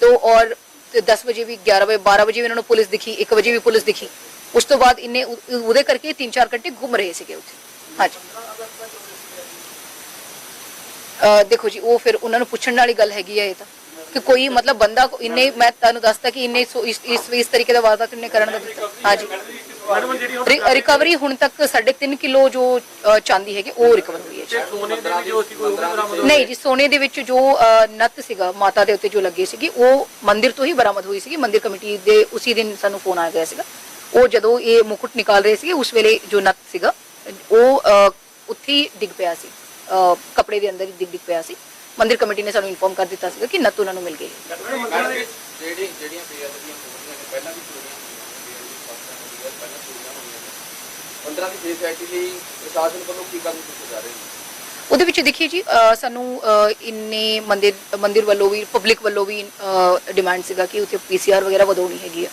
[SPEAKER 2] ਤੋ ਔਰ 10 ਵਜੇ ਵੀ 11 ਵਜੇ 12 ਵਜੇ ਵੀ ਇਹਨਾਂ ਨੂੰ ਪੁਲਿਸ ਦਿਖੀ 1 ਵਜੇ ਵੀ ਪੁਲਿਸ ਦਿਖੀ। ਉਸ ਤੋਂ ਬਾਅਦ ਇਹਨੇ ਉਹ- ਉਹਦੇ ਕਰਕੇ 3-4 ਘੰਟੇ ਘੁੰਮ ਰਹੇ ਸੀਗੇ ਉੱਥੇ। ਹਾਂਜੀ। ਦੇਖੋ ਜੀ ਉਹ ਫਿਰ ਉਹਨਾਂ ਨੂੰ ਪੁੱਛਣ ਵਾਲੀ ਗੱਲ ਹੈਗੀ ਹੈ ਇਹ ਤਾਂ। ਕਿ ਕੋਈ ਮਤਲਬ ਬੰਦਾ ਇੰਨੇ ਮੈਂ ਤੁਹਾਨੂੰ ਦੱਸਦਾ ਕਿ ਇੰਨੇ ਇਸ ਇਸ ਤਰੀਕੇ ਦਾ ਵਾਰਦਾਤ ਇਹਨੇ ਕਰਨ ਦਾ ਦਿੱਤਾ। ਹਾਂਜੀ ਰਿਕਵਰੀ ਹੁਣ ਤੱਕ 3.5 ਕਿਲੋ ਜੋ ਚਾਂਦੀ ਹੈਗੀ ਉਹ ਰਿਕਵਰ ਹੋਈ ਹੈ ਨਹੀਂ ਜੀ ਸੋਨੇ ਦੇ ਵਿੱਚ ਜੋ ਨੱਤ ਸੀਗਾ ਮਾਤਾ ਦੇ ਉੱਤੇ ਜੋ ਲੱਗੇ ਸੀਗੀ ਉਹ ਮੰਦਿਰ ਤੋਂ ਹੀ ਬਰਾਮਦ ਹੋਈ ਸੀਗੀ। ਮੰਦਿਰ ਕਮੇਟੀ ਦੇ ਉਸੇ ਦਿਨ ਸਾਨੂੰ ਫੋਨ ਆ ਗਿਆ ਸੀਗਾ। ਉਹ ਜਦੋਂ ਇਹ ਮੁਕਟ ਨਿਕਾਲ ਰਹੇ ਸੀਗੇ ਉਸ ਵੇਲੇ ਜੋ ਨੱਤ ਸੀਗਾ ਉਹ ਉੱਥੇ ਡਿੱਗ ਪਿਆ ਸੀ। ਕੱਪੜੇ ਦੇ ਅੰਦਰ ਹੀ ਡਿੱਗ ਡਿੱਗ ਪਿਆ ਸੀ। ਮੰਦਿਰ ਕਮੇਟੀ ਨੇ ਸਾਨੂੰ ਇਨਫੋਰਮ ਕਰ ਦਿੱਤਾ ਸੀਗਾ ਕਿ ਨੱਤ ਉਹਨਾਂ ਨੂੰ ਮਿਲ ਗਈ
[SPEAKER 4] ਜਿਹੜੀ ਜਿਹੜੀਆਂ ਬੇਅਦਬੀਆਂ ਹੋਈਆਂ ਨੇ ਪਹਿਲਾਂ ਵੀ ਚੋਰੀਆਂ ਹੋਈਆਂ ਪਹਿਲਾਂ ਚੋਰੀਆਂ ਹੋਈਆਂ ਨੇ 15 ਦੀ ਸੇਫ ਲਈ ਪ੍ਰਸ਼ਾਸਨ ਵੱਲੋਂ ਕੀ ਕਦਮ ਚੁੱਕੇ ਜਾ ਰਹੇ ਨੇ
[SPEAKER 2] ਉਹਦੇ ਵਿੱਚ ਦੇਖੀਏ ਜੀ ਸਾਨੂੰ ਇੰਨੇ ਮੰਦਿਰ ਮੰਦਿਰ ਵੱਲੋਂ ਵੀ ਪਬਲਿਕ ਵੱਲੋਂ ਵੀ ਡਿਮਾਂਡ ਸੀਗਾ ਕਿ ਉੱਥੇ ਪੀਸੀਆਰ ਵਗੈਰਾ ਵਧਾਉਣੀ ਹੈਗੀ ਆ।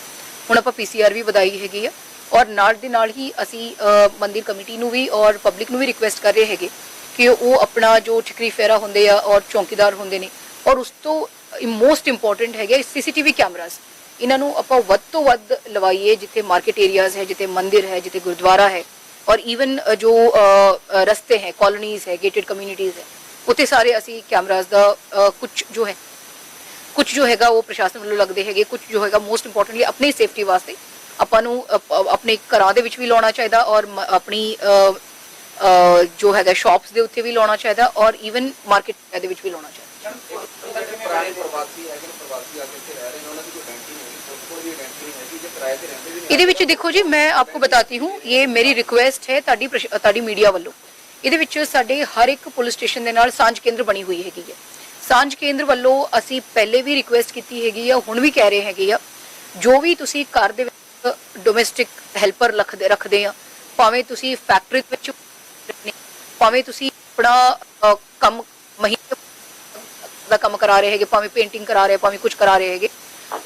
[SPEAKER 2] ਹੁਣ ਆਪਾਂ ਪੀਸੀਆਰ ਵੀ ਵਧਾਈ ਹੈਗੀ ਆ। ਔਰ ਨਾਲ ਦੇ ਨਾਲ ਹੀ ਅਸੀਂ ਮੰਦਿਰ ਕਮੇਟੀ ਨੂੰ ਵੀ ਔਰ ਪਬਲਿਕ ਨੂੰ ਵੀ ਰਿਕੁਐਸਟ ਕਰ ਰਹੇ ਹੈਗੇ। ਕਿ ਉਹ ਆਪਣਾ ਜੋ ਠਿਕਰੀ ਫੇਰਾ ਹੁੰਦੇ ਆ ਔਰ ਚੌਕੀਦਾਰ ਹੁੰਦੇ ਨੇ ਔਰ ਉਸ ਤੋਂ ਮੋਸਟ ਇੰਪੋਰਟੈਂਟ ਹੈਗਾ ਸੀਸੀਟੀਵੀ ਕੈਮਰਾਸ ਇਹਨਾਂ ਨੂੰ ਆਪਾਂ ਵੱਧ ਤੋਂ ਵੱਧ ਲਵਾਈਏ ਜਿੱਥੇ ਮਾਰਕੀਟ ਏਰੀਆਜ਼ ਹੈ, ਜਿੱਥੇ ਮੰਦਿਰ ਹੈ, ਜਿੱਥੇ ਗੁਰਦੁਆਰਾ ਹੈ ਔਰ ਈਵਨ ਜੋ ਰਸਤੇ ਹੈ ਕਾਲੋਨੀਜ਼ ਹੈ ਗੇਟਡ ਕਮਿਊਨਿਟੀਜ਼ ਹੈ, ਉੱਥੇ ਸਾਰੇ ਅਸੀਂ ਕੈਮਰਾਜ਼ ਦਾ ਕੁਝ ਜੋ ਹੈ, ਕੁਝ ਜੋ ਹੈਗਾ ਉਹ ਪ੍ਰਸ਼ਾਸਨ ਵੱਲੋਂ ਲੱਗਦੇ ਹੈਗੇ, ਕੁਝ ਜੋ ਹੈਗਾ ਮੋਸਟ ਇੰਪੋਰਟੈਂਟਲੀ ਆਪਣੀ ਸੇਫਟੀ ਵਾਸਤੇ ਆਪਾਂ ਨੂੰ ਆਪਣੇ ਘਰਾਂ ਦੇ ਵਿੱਚ ਵੀ ਲਾਉਣਾ ਚਾਹੀਦਾ ਔਰ ਆਪਣੀ ਜੋ ਹੈਗਾ ਸ਼ਾਪਸ ਦੇ ਉੱਤੇ ਵੀ ਲਾਉਣਾ ਚਾਹੀਦਾ ਔਰ ਇਵਨ ਮਾਰਕੀਟ ਦੇ ਵਿੱਚ ਵੀ ਲਾਉਣਾ ਚਾਹੀਦਾ। ਇਹਦੇ ਵਿੱਚ ਦੇਖੋ ਜੀ, ਮੈਂ ਆਪਕੋ ਬਤਾਤੀ ਹੂੰ, ਇਹ ਮੇਰੀ ਰਿਕੁਐਸਟ ਹੈ ਤੁਹਾਡੀ ਤੁਹਾਡੀ ਮੀਡੀਆ ਵੱਲੋਂ। ਇਹਦੇ ਵਿੱਚ ਸਾਡੇ ਹਰ ਇੱਕ ਪੁਲਿਸ ਸਟੇਸ਼ਨ ਦੇ ਨਾਲ ਸਾਂਝ ਕੇਂਦਰ ਬਣੀ ਹੋਈ ਹੈਗੀ ਹੈ। ਸਾਂਝ ਕੇਂਦਰ ਵੱਲੋਂ ਅਸੀਂ ਪਹਿਲੇ ਵੀ ਰਿਕੁਐਸਟ ਕੀਤੀ ਹੈਗੀ ਆ, ਹੁਣ ਵੀ ਕਹਿ ਰਹੇ ਹੈਗੇ ਆ, ਜੋ ਵੀ ਤੁਸੀਂ ਘਰ ਦੇ ਵਿੱਚ ਡੋਮੈਸਟਿਕ ਹੈਲਪਰ ਰੱਖਦੇ ਰੱਖਦੇ ਆ, ਭਾਵੇਂ ਤੁਸੀਂ ਫੈਕਟਰੀ ਵਿੱਚ ਨੇ। ਭਾਵੇਂ ਤੁਸੀਂ ਆਪਣਾ ਕੰਮ ਮਹੀਨੇ ਦਾ ਕੰਮ ਕਰਾ ਰਹੇ ਹੈਗੇ, ਭਾਵੇਂ ਪੇਂਟਿੰਗ ਕਰਾ ਰਹੇ, ਭਾਵੇਂ ਕੁਝ ਕਰਾ ਰਹੇ ਹੈਗੇ,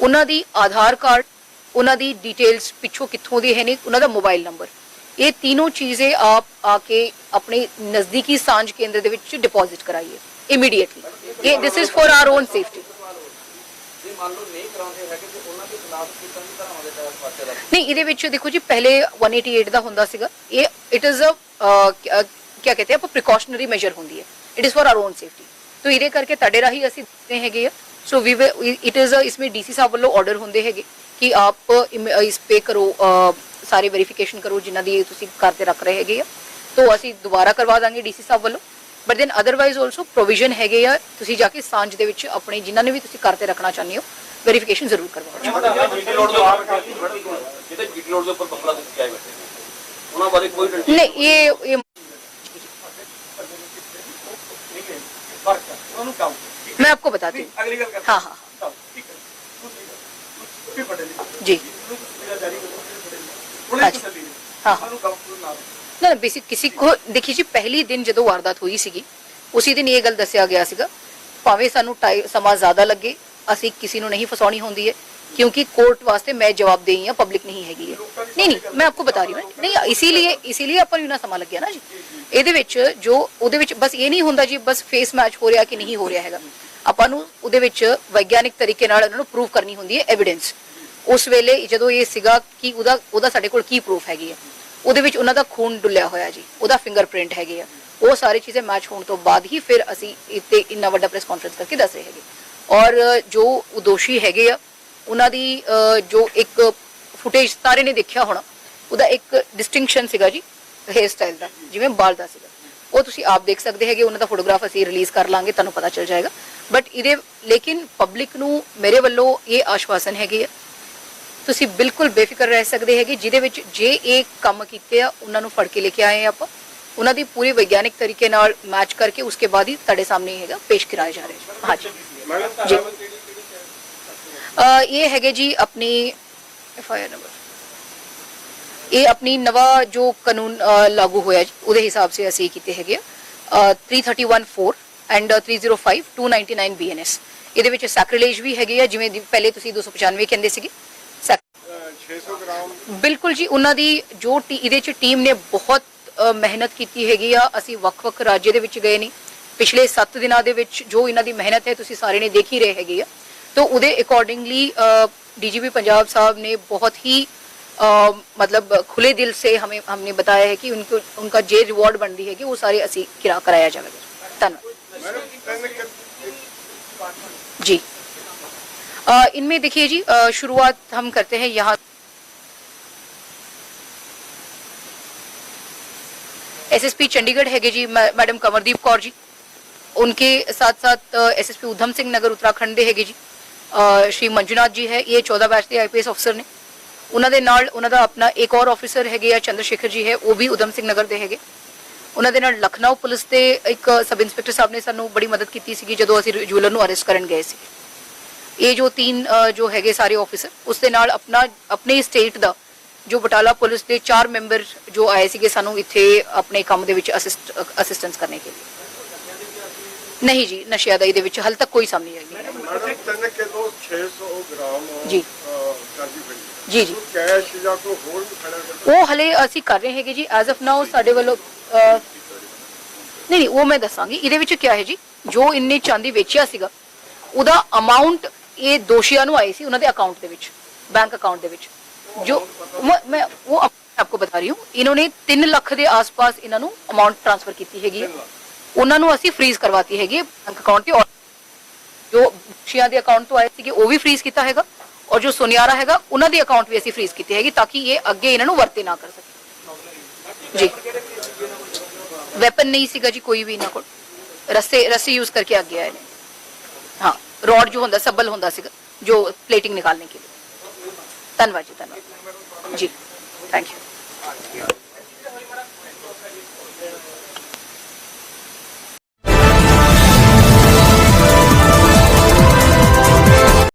[SPEAKER 2] ਉਹਨਾਂ ਦੀ ਆਧਾਰ ਕਾਰਡ, ਉਹਨਾਂ ਦੀ ਡਿਟੇਲਸ ਪਿੱਛੋਂ ਕਿੱਥੋਂ ਦੇ ਹੈ ਨੇ, ਉਹਨਾਂ ਦਾ ਮੋਬਾਈਲ ਨੰਬਰ ਇਹ ਤਿੰਨੋਂ ਚੀਜ਼ੇ ਆਪ ਆ ਕੇ ਆਪਣੇ ਨਜ਼ਦੀਕੀ ਸਾਂਝ ਕੇਂਦਰ ਦੇ ਵਿੱਚ ਡਿਪੋਜ਼ਿਟ ਕਰਾਈਏ ਇਮੀਡੀਏਟਲੀ ਇਹ this is for our own safety
[SPEAKER 4] ਜੇ ਮੰਨ ਲਓ ਨਹੀਂ ਕਰਾਉਂਦੇ ਹੈਗੇ ਤੇ ਉਹਨਾਂ ਦੇ
[SPEAKER 2] ਨਹੀਂ, ਇਹਦੇ ਵਿੱਚ ਦੇਖੋ ਜੀ, ਪਹਿਲੇ 188 ਦਾ ਹੁੰਦਾ ਸੀਗਾ। ਇਹ ਇਟ ਇਜ਼ ਅ ਕੀ ਕਹਤੇ ਆ ਪ੍ਰੀਕਾਸ਼ਨਰੀ ਮੈਜਰ ਹੁੰਦੀ ਹੈ। It is for our own safety ਤੋ ਇਹਦੇ ਕਰਕੇ ਤੁਹਾਡੇ ਰਾਹੀਂ ਅਸੀਂ ਦਿੱਤੇ ਹੈਗੇ ਆ। ਸੋ ਵੀ ਇਟ ਇਜ਼ ਇਸਮੇ ਡੀਸੀ ਸਾਹਿਬ ਵੱਲੋਂ ਆਰਡਰ ਹੁੰਦੇ ਹੈਗੇ ਕਿ ਆਪ ਇਸ ਪੇ ਕਰੋ ਸਾਰੇ ਵੈਰੀਫਿਕੇਸ਼ਨ ਕਰੋ ਜਿਨ੍ਹਾਂ ਦੀ ਤੁਸੀਂ ਕਰਦੇ ਰੱਖ ਰਹੇ ਹੈਗੇ ਆ। ਤੋ ਅਸੀਂ ਦੁਬਾਰਾ ਕਰਵਾ ਦਾਂਗੇ ਡੀਸੀ ਸਾਹਿਬ ਵੱਲੋਂ। But then otherwise also provision ਹੈਗੇ ਆ। ਤੁਸੀਂ ਜਾ ਕੇ ਸਾਂਝ ਦੇ ਵਿੱਚ ਆਪਣੇ, ਜਿਨ੍ਹਾਂ ਨੇ ਵੀ ਤੁਸੀਂ ਕਰਦੇ ਰੱਖਣਾ ਚਾਹੁੰਦੇ ਹੋ ਵੈਰੀਫਿਕੇਸ਼ਨ ਜ਼ਰੂਰ ਕਰਵਾਓ
[SPEAKER 5] ਜੀਟੀ ਰੋਡ ਦੇ ਉੱਪਰ ਜਿਹੜੇ ਜੀਟੀ ਰੋਡ ਦੇ ਉੱਪਰ ਬੰਗਲਾ ਦੇ ਕੇ ਆਏ ਬੈਠੇ ਨੇ ਉਹਨਾਂ ਬਾਰੇ ਕੋਈ ਡੰਡੀ
[SPEAKER 2] ਨਹੀਂ ਇਹ ਇਹ
[SPEAKER 6] ਉਹਨੂੰ ਕੰਮ
[SPEAKER 2] मैं आपको बताती हूँ
[SPEAKER 6] ਅਗਲੀ ਗੱਲ
[SPEAKER 2] हाँ हाँ हाँ,
[SPEAKER 6] ਠੀਕ ਹੈ ਤੁਸੀਂ ਪੜ੍ਹੇ ਲਿਖੇ
[SPEAKER 2] जी
[SPEAKER 6] ਮੇਰਾ ਜਾਰੀ ਕਰੋ ਉਹਨੇ
[SPEAKER 2] अच्छा।
[SPEAKER 6] ਤਸੱਲੀ ਨਹੀਂ
[SPEAKER 2] हाँ हाँ
[SPEAKER 6] ਸਾਨੂੰ ਕੰਮ ਤੋਂ ਨਾ
[SPEAKER 2] ਨਾ ਬੇਸਿਕ ਕਿਸੇ ਕੋ ਦੇਖੀ ਜੀ ਪਹਿਲੀ ਦਿਨ ਜਦੋਂ ਵਾਰਦਾਤ ਹੋਈ ਸੀਗੀ ਉਸੇ ਦਿਨ ਇਹ ਗੱਲ ਦੱਸਿਆ ਗਿਆ ਸੀਗਾ ਭਾਵੇਂ ਸਾਨੂੰ ਟਾਈ- ਸਮਾਂ ਜ਼ਿਆਦਾ ਲੱਗੇ ਅਸੀਂ ਕਿਸੇ ਨੂੰ ਨਹੀਂ ਫਸਾਉਣੀ ਹੁੰਦੀ ਹੈ क्योंकि कोर्ट वास्ते मैं जवाबदेही है पब्लिक नहीं हैगी है नहीं नहीं मैं आपको बता रही हूँ नहीं इसीलिए इसीलिए ਆਪਾਂ ਨੂੰ ਨਾ ਸਮਾਂ ਲੱਗਿਆ ਨਾ ਜੀ। ਇਹਦੇ ਵਿੱਚ ਜੋ, ਉਹਦੇ ਵਿੱਚ ਬਸ ਇਹ ਨਹੀਂ ਹੁੰਦਾ ਜੀ, ਬਸ ਫੇਸ ਮੈਚ ਹੋ ਰਿਹਾ ਕਿ ਨਹੀਂ ਹੋ ਰਿਹਾ ਹੈਗਾ। ਆਪਾਂ ਨੂੰ ਉਹਦੇ ਵਿੱਚ ਵਿਗਿਆਨਿਕ ਤਰੀਕੇ ਨਾਲ ਇਹਨਾਂ ਨੂੰ ਪ੍ਰੂਫ ਕਰਨੀ ਹੁੰਦੀ ਹੈ ਐਵੀਡੈਂਸ ਉਸ ਵੇਲੇ ਜਦੋਂ ਇਹ ਸੀਗਾ ਕਿ ਉਹਦਾ ਉਹਦਾ ਸਾਡੇ ਕੋਲ ਕੀ ਪ੍ਰੂਫ ਹੈਗੀ ਹੈ? ਉਹਦੇ ਵਿੱਚ ਉਹਨਾਂ ਦਾ ਖੂਨ ਡੁੱਲਿਆ ਹੋਇਆ ਜੀ, ਉਹਦਾ ਫਿੰਗਰਪ੍ਰਿੰਟ ਹੈਗੇ ਆ। ਉਹ ਸਾਰੇ ਚੀਜ਼ਾਂ ਮੈਚ ਹੋਣ ਤੋਂ ਬਾਅਦ ਹੀ ਫਿਰ ਅਸੀਂ ਇੱਥੇ ਇੰਨਾ ਵੱਡਾ ਪ੍ਰੈਸ ਕਾਨਫਰੰਸ ਕਰਕੇ ਦੱਸ ਰਹੇ ਹੈਗੇ। ਔਰ ਜੋ ਦੋਸ਼ੀ ਹੈਗੇ ਆ, ਉਹਨਾਂ ਦੀ ਜੋ ਇੱਕ ਫੁਟੇਜ ਸਾਰੇ ਨੇ ਦੇਖਿਆ ਹੋਣਾ, ਉਹਦਾ ਇੱਕ ਡਿਸਟਿੰਕਸ਼ਨ ਸੀਗਾ ਜੀ ਹੇਅਰ ਸਟਾਈਲ ਦਾ, ਜਿਵੇਂ ਬਾਲ ਦਾ ਸੀਗਾ। ਉਹ ਤੁਸੀਂ ਆਪ ਦੇਖ ਸਕਦੇ ਹੈਗੇ, ਉਹਨਾਂ ਦਾ ਫੋਟੋਗ੍ਰਾਫ ਅਸੀਂ ਰਿਲੀਜ਼ ਕਰ ਲਾਂਗੇ, ਤੁਹਾਨੂੰ ਪਤਾ ਚੱਲ ਜਾਏਗਾ। ਬਟ ਇਹਦੇ, ਲੇਕਿਨ ਪਬਲਿਕ ਨੂੰ ਮੇਰੇ ਵੱਲੋਂ ਇਹ ਆਸ਼ਵਾਸਨ ਹੈਗੇ ਆ। ਤੁਸੀਂ ਬਿਲਕੁਲ ਬੇਫਿਕਰ ਰਹਿ ਸਕਦੇ ਹੈਗੇ, ਜਿਹਦੇ ਵਿੱਚ ਜੇ ਇਹ ਕੰਮ ਕੀਤੇ ਆ, ਉਹਨਾਂ ਨੂੰ ਫੜ ਕੇ ਲੈ ਕੇ ਆਏ ਆਪਾਂ। ਉਹਨਾਂ ਦੀ ਪੂਰੀ ਵਿਗਿਆਨਿਕ ਤਰੀਕੇ ਨਾਲ ਮੈਚ ਕਰਕੇ ਉਸਕੇ ਬਾਅਦ ਹੀ ਤੁਹਾਡੇ ਸਾਹਮਣੇ ਹੈਗਾ, ਪੇਸ਼ ਕਰਾਇਆ ਜਾ ਰਹੇ ਹਨ। ਹਾਂਜੀ। ਜੀ ਅ, ਇਹ ਹੈਗੇ ਜੀ ਆਪਣੀ ਐਫ ਆਈ ਆਰ ਨੰਬਰ ਇਹ ਆਪਣੀ ਨਵਾਂ ਜੋ ਕਾਨੂੰਨ ਅ, ਲਾਗੂ ਹੋਇਆ ਜੀ, ਉਹਦੇ ਹਿਸਾਬ ਸੇ ਅਸੀਂ ਕੀਤੇ ਹੈਗੇ ਆ। 3314 ਐਂਡ 305 299 ਬੀਐਨਐਸ ਇਹਦੇ ਵਿੱਚ ਸੈਕ੍ਰਿਲੇਜ ਵੀ ਹੈਗੇ ਆ ਜਿਵੇਂ ਦੀ- ਪਹਿਲੇ ਤੁਸੀਂ 295 ਕਹਿੰਦੇ ਸੀਗੇ। ਸੈਕ-
[SPEAKER 6] 600 ਗ੍ਰਾਮ
[SPEAKER 2] ਬਿਲਕੁਲ ਜੀ ਉਹਨਾਂ ਦੀ ਜੋ ਟੀ- ਇਹਦੇ ਚ ਟੀਮ ਨੇ ਬਹੁਤ ਅ, ਮਿਹਨਤ ਕੀਤੀ ਹੈਗੀ ਆ। ਅਸੀਂ ਵੱਖ-ਵੱਖ ਰਾਜ ਦੇ ਵਿੱਚ ਗਏ ਨਹੀਂ ਪਿਛਲੇ 7 ਦਿਨਾਂ ਦੇ ਵਿੱਚ ਜੋ ਇਹਨਾਂ ਦੀ ਮਿਹਨਤ ਹੈ ਤੁਸੀਂ ਸਾਰੇ ਨੇ ਦੇਖ ਹੀ ਰਹੇ ਹੈਗੇ ਆ तो ਉਹਦੇ ਅਕੋਰਡਿੰਗਲੀ डीजीपी पंजाब साहब ने बहुत ही अ, मतलब खुले दिल से हमें हमने बताया है कि उनको उनका जे रिवॉर्ड बनती है कि वो सारे ਅਸੀਂ किरा कराया जाएगा धन्यवाद
[SPEAKER 6] ਮੈਡਮ ਤਿੰਨ ਕਿ-
[SPEAKER 2] जी अ, इनमें देखिए जी अ, शुरुआत हम करते हैं यहाँ एसएसपी चंडीगढ़ है जी मै- मैडम कंवरदीप कौर जी उनके साथ साथ एसएसपी उधम सिंह नगर उत्तराखंड ਦੇ ਹੈਗੇ ਜੀ ਅ, ਸ਼੍ਰੀ ਮੰਜੂਨਾਥ ਜੀ ਹੈ ਇਹ 14 ਬੈਚ ਦੇ ਆਈਪੀਐਸ ਅਫਸਰ ਨੇ ਉਹਨਾਂ ਦੇ ਨਾਲ ਉਹਨਾਂ ਦਾ ਆਪਣਾ ਇੱਕ ਹੋਰ ਆਫੀਸਰ ਹੈਗੇ ਆ ਚੰਦਰਸ਼ੇਖਰ ਜੀ ਹੈ ਉਹ ਵੀ ਉਧਮ ਸਿੰਘ ਨਗਰ ਦੇ ਹੈਗੇ ਉਹਨਾਂ ਦੇ ਨਾਲ ਲਖਨਊ ਪੁਲਿਸ ਦੇ ਇੱਕ ਸਬ ਇੰਸਪੈਕਟਰ ਸਾਹਿਬ ਨੇ ਸਾਨੂੰ ਬੜੀ ਮਦਦ ਕੀਤੀ ਸੀਗੀ ਜਦੋਂ ਅਸੀਂ ਜੁਲਰ ਨੂੰ ਅਰੈਸਟ ਕਰਨ ਗਏ ਸੀ ਇਹ ਜੋ ਤਿੰਨ ਅ, ਜੋ ਹੈਗੇ ਸਾਰੇ ਆਫੀਸਰ ਉਸ ਦੇ ਨਾਲ ਆਪਣਾ ਆਪਣੇ ਸਟੇਟ ਦਾ ਜੋ ਬਟਾਲਾ ਪੁਲਿਸ ਦੇ ਚਾਰ ਮੈਂਬਰ ਜੋ ਆਏ ਸੀਗੇ ਸਾਨੂੰ ਇੱਥੇ ਆਪਣੇ ਕੰਮ ਦੇ ਵਿੱਚ ਅਸਿਸਟ ਅਸਿਸਟੈਂਸ ਕਰਨੇ ਕੇ ਲਈ ਨਹੀਂ ਜੀ ਨਸ਼ਿਆਦਾਈ ਦੇ ਵਿੱਚ ਹਾਲੇ ਤੱਕ ਕੋਈ ਸਾਹਮਣੇ ਆਈ ਨਹੀਂ।
[SPEAKER 6] ਮੈਡਮ ਤਿੰਨ ਕਿਲੋ 600 ਗ੍ਰਾਮ
[SPEAKER 2] ਜੀ। ਜੀ ਜੀ।
[SPEAKER 6] ਕੈਸ਼ ਜਾਂ ਕੋਈ ਹੋਰ ਵੀ ਖੜਾ ਕਰਦਾ?
[SPEAKER 2] ਉਹ ਹਲੇ ਅਸੀਂ ਕਰ ਰਹੇ ਹੈਗੇ ਜੀ ਐਜ਼ ਆਫ ਨਾਓ ਸਾਡੇ ਵੱਲੋਂ ਨਹੀਂ ਨਹੀਂ ਉਹ ਮੈਂ ਦੱਸਾਂਗੀ। ਇਹਦੇ ਵਿੱਚ ਕੀ ਹੈ ਜੀ ਜੋ ਇੰਨੇ ਚਾਂਦੀ ਵੇਚਿਆ ਸੀਗਾ ਉਹਦਾ ਅਮਾਉਂਟ ਇਹ ਦੋਸ਼ੀਆਂ ਨੂੰ ਆਈ ਸੀ ਉਹਨਾਂ ਦੇ ਅਕਾਊਂਟ ਦੇ ਵਿੱਚ ਬੈਂਕ ਅਕਾਊਂਟ ਦੇ ਵਿੱਚ। ਜੋ ਮੈਂ ਉਹ ਆਪਕੋ ਬਤਾ ਰਹੀ ਹੂੰ ਇਹਨਾਂ ਨੇ 3 ਲੱਖ ਦੇ ਆਸ-ਪਾਸ ਇਹਨਾਂ ਨੂੰ ਅਮਾਉਂਟ ਟ੍ਰਾਂਸਫਰ ਕੀਤੀ ਹੈਗੀ ਹੈ। ਉਹਨਾਂ ਨੂੰ ਅਸੀਂ ਫ੍ਰੀਜ਼ ਕਰਵਾਤੀ ਹੈਗੀ ਬੈਂਕ ਅਕਾਊਂਟ ਤੇ ਜੋ ਸ਼ੀਆਂ ਦੇ ਅਕਾਊਂਟ ਤੋਂ ਆਏ ਸੀਗੇ, ਉਹ ਵੀ ਫ੍ਰੀਜ਼ ਕੀਤਾ ਹੈਗਾ, ਔਰ ਜੋ ਸੁਨਿਆਰਾ ਹੈਗਾ, ਉਹਨਾਂ ਦੇ ਅਕਾਊਂਟ ਵੀ ਅਸੀਂ ਫ੍ਰੀਜ਼ ਕੀਤੇ ਹੈਗੀ, ਤਾਂ ਕਿ ਇਹ ਅੱਗੇ ਇਹਨਾਂ ਨੂੰ ਵਰਤੇ ਨਾ ਕਰ ਸਕੇ। ਜੀ। ਵੈਪਨ ਨਹੀਂ ਸੀਗਾ ਜੀ, ਕੋਈ ਵੀ ਇਹਨਾਂ ਕੋਲ। ਰਸੇ ਰਸੇ ਯੂਜ਼ ਕਰਕੇ ਅੱਗੇ ਆਏ ਨੇ। ਹਾਂ ਰੋਡ ਜੋ ਹੁੰਦਾ, ਸਬਲ ਹੁੰਦਾ ਸੀਗਾ, ਜੋ ਪਲੇਟਿੰਗ ਨਿਕਾਲਨੇ ਕੇ ਲਈ। ਧੰਨਵਾਦ ਜੀ ਧੰਨਵਾਦ। ਜੀ ਥੈਂਕ ਯੂ